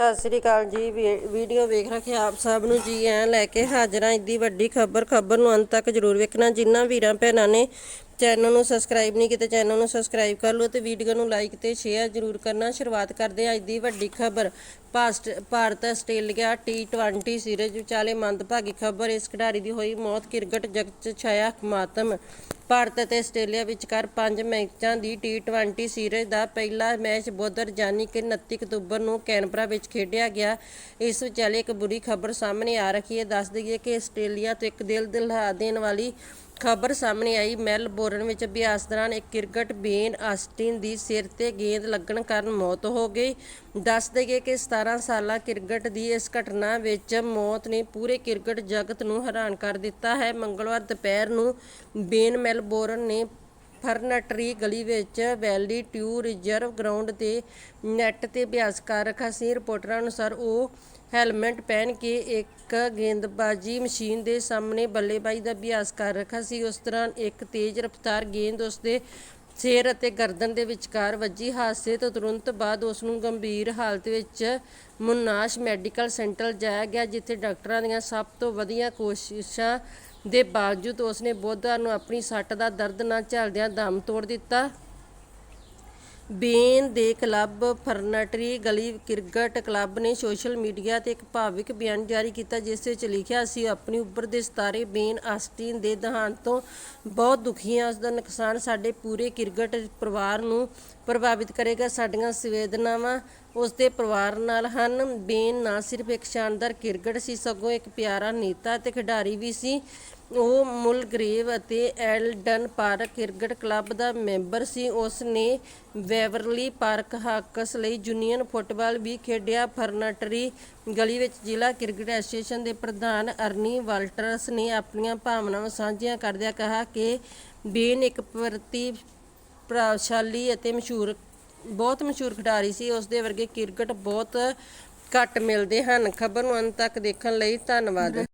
ਸਤਿ ਸ੍ਰੀ ਅਕਾਲ ਜੀ, ਵੀ- ਵੀਡੀਓ ਵੇਖ ਰੱਖੇ ਆਪ ਸਭ ਨੂੰ ਜੀ, ਐ ਲੈ ਕੇ ਹਾਜ਼ਰਾਂ ਇੱਦੀ ਵੱਡੀ ਖਬਰ ਖਬਰ ਨੂੰ ਅੰਤ ਤੱਕ ਜਰੂਰ ਵੇਖਣਾ। ਜਿਨ੍ਹਾਂ ਵੀਰਾਂ ਭੈਣਾਂ ਨੇ ਚੈਨਲ ਨੂੰ ਸਬਸਕ੍ਰਾਈਬ ਨਹੀਂ ਕੀਤਾ, ਚੈਨਲ ਨੂੰ ਸਬਸਕ੍ਰਾਈਬ ਕਰ ਲਓ ਤੇ ਵੀਡੀਓ ਨੂੰ ਲਾਈਕ ਤੇ ਸ਼ੇਅਰ ਜਰੂਰ ਕਰਨਾ। ਸ਼ੁਰੂਆਤ ਕਰਦੇ ਹਾਂ ਅੱਜ ਦੀ ਵੱਡੀ ਖਬਰ। ਭਾਰਤ, ਆਸਟ੍ਰੇਲੀਆ ਟੀ20 ਸੀਰੀਜ਼ ਵਿਚਾਲੇ ਮੰਦਭਾਗੀ ਖਬਰ, ਇਸ ਖਿਡਾਰੀ ਦੀ ਹੋਈ ਮੌਤ, ਕ੍ਰਿਕਟ ਜਗਤ 'ਚ ਛਾਇਆ ਮਾਤਮ ਭਾਰਤ ਅਤੇ ਆਸਟ੍ਰੇਲੀਆ ਵਿਚਕਾਰ ਪੰਜ ਮੈਚਾਂ ਦੀ ਟੀ20 ਸੀਰੀਜ਼ ਦਾ ਪਹਿਲਾ ਮੈਚ ਬੁੱਧਵਾਰ ਯਾਨੀ ਕਿ 29 ਅਕਤੂਬਰ ਨੂੰ ਕੈਨਬਰਾ ਵਿੱਚ ਖੇਡਿਆ ਗਿਆ। ਇਸ ਵਿਚਾਲੇ ਇੱਕ ਬੁਰੀ ਖਬਰ ਸਾਹਮਣੇ ਆ ਰਹੀ ਹੈ। ਦੱਸ ਦਈਏ ਕਿ ਆਸਟ੍ਰੇਲੀਆ ਤੋਂ ਇੱਕ ਦਿਲ ਦਿਲਹਾ ਦੇਣ ਵਾਲੀ ਖਬਰ ਸਾਹਮਣੇ ਆਈ। ਮੈਲਬੋਰਨ ਵਿੱਚ ਅਭਿਆਸ ਦੌਰਾਨ ਇੱਕ ਕ੍ਰਿਕਟ ਬੇਨ ਆਸਟਿਨ ਦੀ ਸਿਰ ਤੇ ਗੇਂਦ ਲੱਗਣ ਕਾਰਨ ਮੌਤ ਹੋ ਗਈ। ਦੱਸ ਦਈਏ ਕਿ 17 ਸਾਲਾ ਕ੍ਰਿਕਟ ਦੀ ਇਸ ਘਟਨਾ ਵਿੱਚ ਮੌਤ ਨੇ ਪੂਰੇ ਕ੍ਰਿਕਟ ਜਗਤ ਨੂੰ ਹੈਰਾਨ ਕਰ ਦਿੱਤਾ ਹੈ। ਮੰਗਲਵਾਰ ਦੁਪਹਿਰ ਨੂੰ ਬੇਨ ਮੈਲਬੋਰਨ ਨੇ ਫਰਨਟਰੀ ਗਲੀ ਵਿੱਚ ਵੈਲੀ ਟਿਊ ਰਿਜ਼ਰਵ ਗਰਾਊਂਡ ਤੇ ਨੈੱਟ ਤੇ ਅਭਿਆਸ ਕਰ ਰੱਖਾ ਸੀ। ਰਿਪੋਰਟਰਾਂ ਅਨੁਸਾਰ ਉਹ ਹੈਲਮਟ ਪਹਿਨ ਕੇ ਇੱਕ ਗੇਂਦਬਾਜ਼ੀ ਮਸ਼ੀਨ ਦੇ ਸਾਹਮਣੇ ਬੱਲੇਬਾਜ਼ੀ ਦਾ ਅਭਿਆਸ ਕਰ ਰੱਖਾ ਸੀ। ਉਸ ਦੌਰਾਨ ਇੱਕ ਤੇਜ਼ ਰਫ਼ਤਾਰ ਗੇਂਦ ਉਸਦੇ ਸਿਰ ਅਤੇ ਗਰਦਨ ਦੇ ਵਿਚਕਾਰ ਵੱਜੀ। ਹਾਦਸੇ ਤੋਂ ਤੁਰੰਤ ਬਾਅਦ ਉਸ ਨੂੰ ਗੰਭੀਰ ਹਾਲਤ ਵਿੱਚ ਮੁਨਾਸ਼ ਮੈਡੀਕਲ ਸੈਂਟਰ ਲਿਜਾਇਆ ਗਿਆ, ਜਿੱਥੇ ਡਾਕਟਰਾਂ ਦੀਆਂ ਸਭ ਤੋਂ ਵਧੀਆ ਕੋਸ਼ਿਸ਼ਾਂ ਦੇ ਬਾਵਜੂਦ ਉਸਨੇ ਨੂੰ ਆਪਣੀ ਸੱਟ ਦਾ ਦਰਦ ਨਾ ਝੱਲਦਿਆਂ ਦਮ ਤੋੜ ਦਿੱਤਾ। ਬੇਨ ਦੇ club Ferntree Gully cricket club ਨੇ ਸੋਸ਼ਲ ਮੀਡੀਆ ਤੇ ਇੱਕ ਭਾਵਿਕ ਬਿਆਨ ਜਾਰੀ ਕੀਤਾ, ਜਿਸ ਵਿੱਚ ਲਿਖਿਆ ਸੀ ਆਪਣੀ ਉੱਭਰਦੇ ਸਿਤਾਰੇ ਬੇਨ ਆਸਟਿਨ ਦੇ ਦੇਹਾਂਤ ਤੋਂ ਬਹੁਤ ਦੁਖੀ ਹਾਂ। ਉਸ ਦਾ ਨੁਕਸਾਨ ਸਾਡੇ ਪੂਰੇ ਕ੍ਰਿਕਟ ਪਰਿਵਾਰ ਨੂੰ ਪ੍ਰਭਾਵਿਤ ਕਰੇਗਾ। ਸਾਡੀਆਂ ਸੰਵੇਦਨਾਵਾਂ ਉਸ ਦੇ ਪਰਿਵਾਰ ਨਾਲ ਹਨ। ਬੇਨ ਨਾ ਸਿਰਫ ਇੱਕ ਸ਼ਾਨਦਾਰ ਕ੍ਰਿਕਟ ਸੀ, ਸਗੋਂ ਇੱਕ ਪਿਆਰਾ ਨੇਤਾ ਤੇ ਖਿਡਾਰੀ ਵੀ ਸੀ। ਉਹ ਮੁਲਗਰੇਵ ਅਤੇ ਐਲਡਨ ਪਾਰਕ ਕ੍ਰਿਕਟ ਕਲੱਬ ਦਾ ਮੈਂਬਰ ਸੀ। ਉਸ ਨੇ ਵੈਵਰਲੀ ਪਾਰਕ ਹਾਕਸ ਲਈ ਜੂਨੀਅਰ ਫੁੱਟਬਾਲ ਵੀ ਖੇਡਿਆ। ਫਰਨਟਰੀ ਗਲੀ ਵਿੱਚ ਜ਼ਿਲ੍ਹਾ ਕ੍ਰਿਕਟ ਐਸੋਸੀਏਸ਼ਨ ਦੇ ਪ੍ਰਧਾਨ ਅਰਨੀ ਵਾਲਟਰਸ ਨੇ ਆਪਣੀਆਂ ਭਾਵਨਾਵਾਂ ਸਾਂਝੀਆਂ ਕਰਦਿਆਂ ਕਿਹਾ ਕਿ ਬੇਨ ਇੱਕ ਪ੍ਰਤੀ ਪ੍ਰਭਾਵਸ਼ਾਲੀ ਅਤੇ ਮਸ਼ਹੂਰ ਬਹੁਤ ਮਸ਼ਹੂਰ ਖਿਡਾਰੀ ਸੀ। ਉਸ ਦੇ ਵਰਗੇ ਕ੍ਰਿਕਟ ਬਹੁਤ ਘੱਟ ਮਿਲਦੇ ਹਨ। ਖਬਰ ਨੂੰ ਅੰਤ ਤੱਕ ਦੇਖਣ ਲਈ ਧੰਨਵਾਦ।